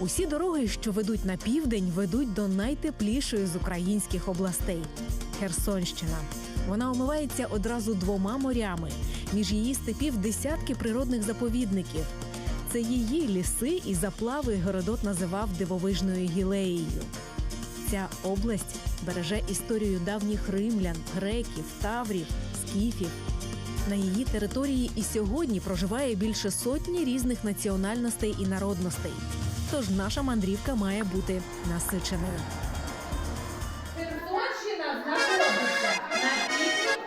Усі дороги, що ведуть на південь, ведуть до найтеплішої з українських областей Херсонщина. Вона омивається одразу двома морями. Між її степів десятки природних заповідників. Це її ліси і заплави Городот називав дивовижною гілеєю. Ця область береже історію давніх римлян, греків, таврів, скіфів. На її території і сьогодні проживає більше сотні різних національностей і народностей. Тож наша мандрівка має бути насиченою. Херсонщина знаходиться на півдні.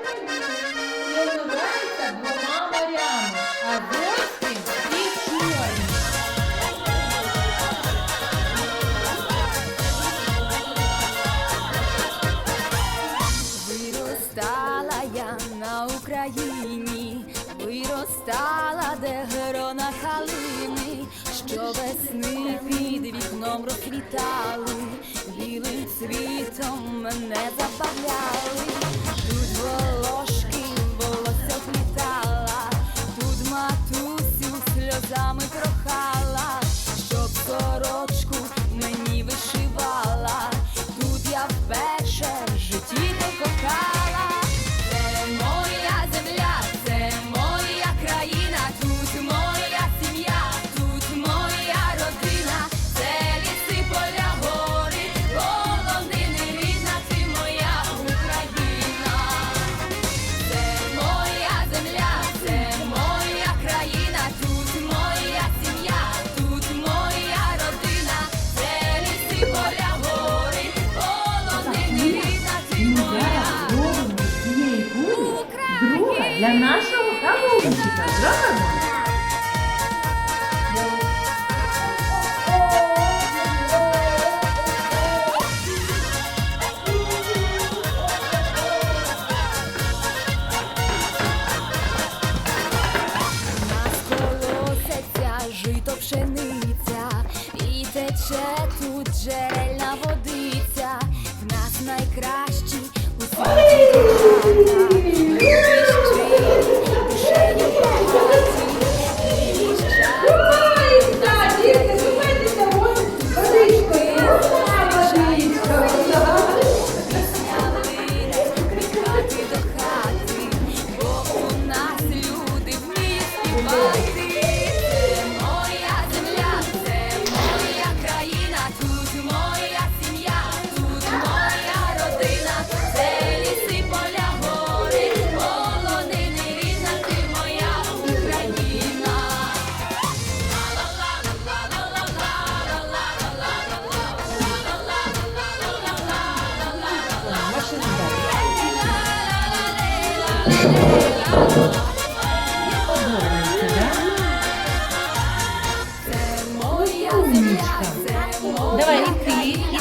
Виростала я на Україні, виростала, де грона калини, що весни під вікном розквітали, білим цвітом мене забавляли, тут волошки волосся плітала, тут матусю сльозами прохала, для нашого кавунчика. Зробимо? нас колосяться жито пшениця, і тече тут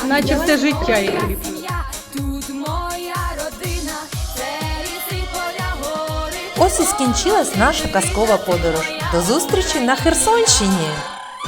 Наче все життя її Тут моя родина. Ось і скінчилась наша казкова подорож. До зустрічі на Херсонщині!